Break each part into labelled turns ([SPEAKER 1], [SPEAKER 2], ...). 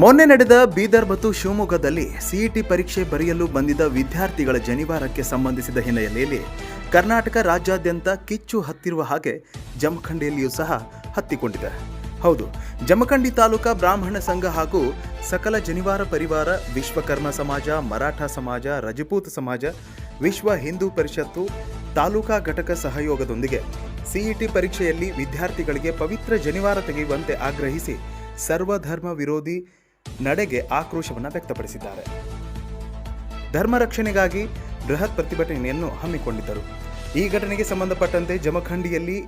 [SPEAKER 1] ಮೊನ್ನೆ ನಡೆದ ಬೀದರ್ ಮತ್ತು ಶಿವಮೊಗ್ಗದಲ್ಲಿ ಸಿಇಟಿ ಪರೀಕ್ಷೆ ಬರೆಯಲು ಬಂದಿದ್ದ ವಿದ್ಯಾರ್ಥಿಗಳ ಜನಿವಾರಕ್ಕೆ ಸಂಬಂಧಿಸಿದ ಹಿನ್ನೆಲೆಯಲ್ಲಿ ಕರ್ನಾಟಕ ರಾಜ್ಯಾದ್ಯಂತ ಕಿಚ್ಚು ಹತ್ತಿರುವ ಹಾಗೆ ಜಮಖಂಡಿಯಲ್ಲಿಯೂ ಸಹ ಹತ್ತಿಕೊಂಡಿದೆ. ಹೌದು, ಜಮಖಂಡಿ ತಾಲೂಕಾ ಬ್ರಾಹ್ಮಣ ಸಂಘ ಹಾಗೂ ಸಕಲ ಜನಿವಾರ ಪರಿವಾರ ವಿಶ್ವಕರ್ಮ ಸಮಾಜ, ಮರಾಠ ಸಮಾಜ, ರಜಪೂತ್ ಸಮಾಜ, ವಿಶ್ವ ಹಿಂದೂ ಪರಿಷತ್ತು ತಾಲೂಕಾ ಘಟಕ ಸಹಯೋಗದೊಂದಿಗೆ ಸಿಇಟಿ ಪರೀಕ್ಷೆಯಲ್ಲಿ ವಿದ್ಯಾರ್ಥಿಗಳಿಗೆ ಪವಿತ್ರ ಜನಿವಾರ ತೆಗೆಯುವಂತೆ ಆಗ್ರಹಿಸಿ ಸರ್ವಧರ್ಮ ವಿರೋಧಿ ನಡೆಗೆ ಆಕ್ರೋಶವನ್ನು ವ್ಯಕ್ತಪಡಿಸಿದ್ದಾರೆ. ಧರ್ಮ ರಕ್ಷಣೆಗಾಗಿ ಬೃಹತ್ ಪ್ರತಿಭಟನೆಯನ್ನು ಹಮ್ಮಿಕೊಂಡಿದ್ದರು. ಈ ಘಟನೆಗೆ ಸಂಬಂಧಪಟ್ಟಂತೆ ಜಮಖಂಡಿಯಲ್ಲಿ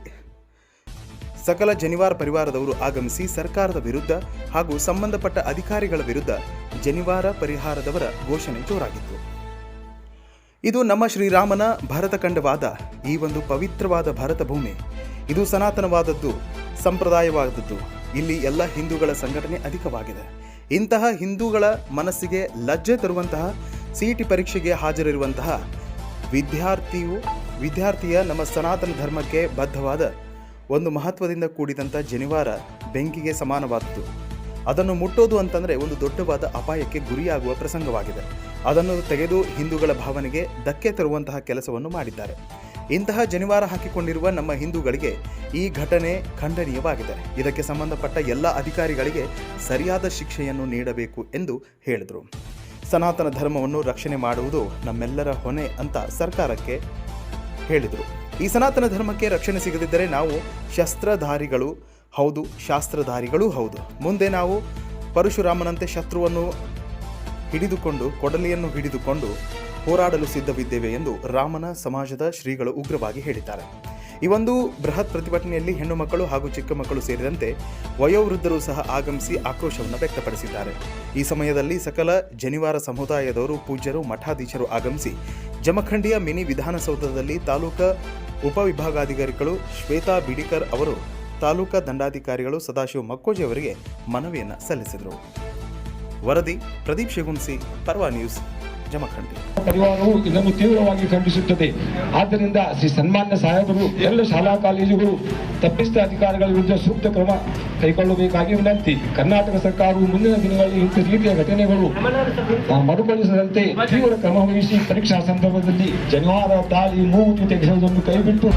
[SPEAKER 1] ಸಕಲ ಜನಿವಾರ ಪರಿವಾರದವರು ಆಗಮಿಸಿ ಸರ್ಕಾರದ ವಿರುದ್ಧ ಹಾಗೂ ಸಂಬಂಧಪಟ್ಟ ಅಧಿಕಾರಿಗಳ ವಿರುದ್ಧ ಜನಿವಾರ ಪರಿಹಾರದವರ ಘೋಷಣೆ ಜೋರಾಗಿತ್ತು. ಇದು ನಮ್ಮ ಶ್ರೀರಾಮನ ಭರತಖಂಡವಾದ ಈ ಒಂದು ಪವಿತ್ರವಾದ ಭರತ ಭೂಮಿ. ಇದು ಸನಾತನವಾದದ್ದು, ಸಂಪ್ರದಾಯವಾದದ್ದು. ಇಲ್ಲಿ ಎಲ್ಲ ಹಿಂದೂಗಳ ಸಂಘಟನೆ ಅಧಿಕವಾಗಿದೆ. ಇಂತಹ ಹಿಂದೂಗಳ ಮನಸ್ಸಿಗೆ ಲಜ್ಜೆ ತರುವಂತಹ ಸಿ ಟಿ ಪರೀಕ್ಷೆಗೆ ಹಾಜರಿರುವಂತಹ ವಿದ್ಯಾರ್ಥಿಯು, ವಿದ್ಯಾರ್ಥಿಯ ನಮ್ಮ ಸನಾತನ ಧರ್ಮಕ್ಕೆ ಬದ್ಧವಾದ ಒಂದು ಮಹತ್ವದಿಂದ ಕೂಡಿದಂಥ ಜನಿವಾರ ಬೆಂಕಿಗೆ ಸಮಾನವಾದದ್ದು. ಅದನ್ನು ಮುಟ್ಟೋದು ಅಂತಂದರೆ ಒಂದು ದೊಡ್ಡವಾದ ಅಪಾಯಕ್ಕೆ ಗುರಿಯಾಗುವ ಪ್ರಸಂಗವಾಗಿದೆ. ಅದನ್ನು ತೆಗೆದು ಹಿಂದೂಗಳ ಭಾವನೆಗೆ ಧಕ್ಕೆ ತರುವಂತಹ ಕೆಲಸವನ್ನು ಮಾಡಿದ್ದಾರೆ. ಇಂತಹ ಜನಿವಾರ ಹಾಕಿಕೊಂಡಿರುವ ನಮ್ಮ ಹಿಂದೂಗಳಿಗೆ ಈ ಘಟನೆ ಖಂಡನೀಯವಾಗಿದೆ. ಇದಕ್ಕೆ ಸಂಬಂಧಪಟ್ಟ ಎಲ್ಲ ಅಧಿಕಾರಿಗಳಿಗೆ ಸರಿಯಾದ ಶಿಕ್ಷೆಯನ್ನು ನೀಡಬೇಕು ಎಂದು ಹೇಳಿದರು. ಸನಾತನ ಧರ್ಮವನ್ನು ರಕ್ಷಣೆ ಮಾಡುವುದು ನಮ್ಮೆಲ್ಲರ ಹೊಣೆ ಅಂತ ಸರ್ಕಾರಕ್ಕೆ ಹೇಳಿದರು. ಈ ಸನಾತನ ಧರ್ಮಕ್ಕೆ ರಕ್ಷಣೆ ಸಿಗದಿದ್ದರೆ ನಾವು ಶಸ್ತ್ರಧಾರಿಗಳು ಹೌದು, ಶಾಸ್ತ್ರಧಾರಿಗಳೂ ಹೌದು. ಮುಂದೆ ನಾವು ಪರಶುರಾಮನಂತೆ ಶತ್ರುವನ್ನು ಹಿಡಿದುಕೊಂಡು, ಕೊಡಲಿಯನ್ನು ಹಿಡಿದುಕೊಂಡು ಹೋರಾಡಲು ಸಿದ್ಧವಿದ್ದೇವೆ ಎಂದು ರಾಮನ ಸಮಾಜದ ಶ್ರೀಗಳು ಉಗ್ರವಾಗಿ ಹೇಳಿದ್ದಾರೆ. ಈ ಒಂದು ಬೃಹತ್ ಪ್ರತಿಭಟನೆಯಲ್ಲಿ ಹೆಣ್ಣು ಮಕ್ಕಳು ಹಾಗೂ ಚಿಕ್ಕ ಮಕ್ಕಳು ಸೇರಿದಂತೆ ವಯೋವೃದ್ಧರು ಸಹ ಆಗಮಿಸಿ ಆಕ್ರೋಶವನ್ನು ವ್ಯಕ್ತಪಡಿಸಿದ್ದಾರೆ. ಈ ಸಮಯದಲ್ಲಿ ಸಕಲ ಜನಿವಾರ ಸಮುದಾಯದವರು, ಪೂಜ್ಯರು, ಮಠಾಧೀಶರು ಆಗಮಿಸಿ ಜಮಖಂಡಿಯ ಮಿನಿ ವಿಧಾನಸೌಧದಲ್ಲಿ ತಾಲೂಕಾ ಉಪವಿಭಾಗಾಧಿಕಾರಿಗಳು ಶ್ವೇತಾ ಬಿಡಿಕರ್ ಅವರು, ತಾಲೂಕಾ ದಂಡಾಧಿಕಾರಿಗಳು ಸದಾಶಿವ ಮಕ್ಕೋಜಿ ಅವರಿಗೆ ಮನವಿಯನ್ನು ಸಲ್ಲಿಸಿದರು. ವರದಿ ಪ್ರದೀಪ್ ಶಿಗುನ್ಸಿ, ಪರ್ವಾ ನ್ಯೂಸ್. ಜಮಖಂಡಿ
[SPEAKER 2] ಪರಿವಾರವು ಇದನ್ನು ತೀವ್ರವಾಗಿ ಖಂಡಿಸುತ್ತದೆ. ಆದ್ದರಿಂದ ಶ್ರೀ ಸನ್ಮಾನ್ಯ ಸಾಹೇಬರು, ಎಲ್ಲ ಶಾಲಾ ಕಾಲೇಜುಗಳು ತಪ್ಪಿಸಿದ ಅಧಿಕಾರಿಗಳ ವಿರುದ್ಧ ಸೂಕ್ತ ಕ್ರಮ ಕೈಗೊಳ್ಳಬೇಕಾಗಿ ವಿನಂತಿ. ಕರ್ನಾಟಕ ಸರ್ಕಾರವು ಮುಂದಿನ ದಿನಗಳಲ್ಲಿ ಇಂಥ ರೀತಿಯ ಘಟನೆಗಳು ಮರುಕಳಿಸದಂತೆ ತೀವ್ರ ಕ್ರಮ ವಹಿಸಿ ಪರೀಕ್ಷಾ ಸಂದರ್ಭದಲ್ಲಿ ಜನಿವಾರ ತಾಳಿ ತೆಗೆಸುವುದನ್ನು ಕೈಬಿಟ್ಟು